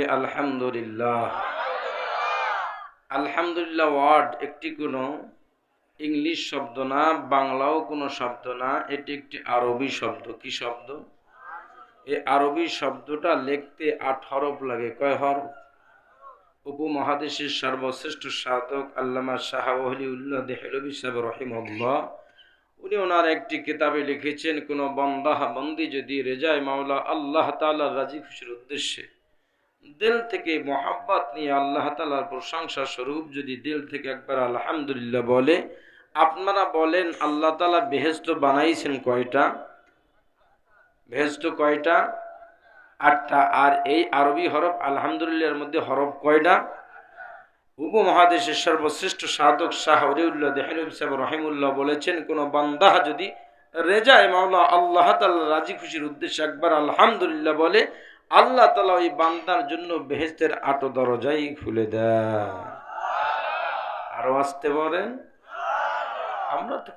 বলি, আলহামদুলিল্লাহ। আলহামদুলিল্লাহ ওয়ার্ড একটি কোনো ইংলিশ শব্দ না, বাংলাও কোনো শব্দ না, এটি একটি আরবি শব্দ। কি শব্দ? এই আরবি শব্দটা লিখতে আট হরফ লাগে। কয় হরফ? উপমহাদেশের সর্বশ্রেষ্ঠ সাধক আল্লামা শাহ ওহলিউল্লাহ দেহলবি সাহেব রহিমউল্লাহ উনি ওনার একটি কিতাবে লিখেছেন, কোনো বন্দাহ বন্দি যদি রেজায় মাওলা আল্লাহ তাআলা রাজি খুশির উদ্দেশ্যে। দিল থেকে মোহাব্বত নিয়ে আল্লাহ তালার প্রশংসা স্বরূপ যদি দিল থেকে একবার আলহামদুলিল্লাহ বলে, আপনারা বলেন আল্লাহ তালা বেহেস্ত বানাইছেন কয়টা? বেহেস্ত কয়টা? আটটা। আর এই আরবি হরফ আলহামদুলিল্লাহর মধ্যে হরফ কয়টা? উপমহাদেশের সর্বশ্রেষ্ঠ সাধক শাহ হরিউল্লাহ দেহরুব সাহেব রহিমুল্লাহ বলেছেন, কোনো বান্দাহ যদি রেজায় মাওলা আল্লাহ তাল্লাহ রাজি খুশির উদ্দেশ্যে একবার আলহামদুলিল্লাহ বলে আল্লাহ তালা ওই বান্দার জন্য বেহেস্তের আটো দরজাই খুলে দেয়। আরও আসতে পারেন? আমরা তো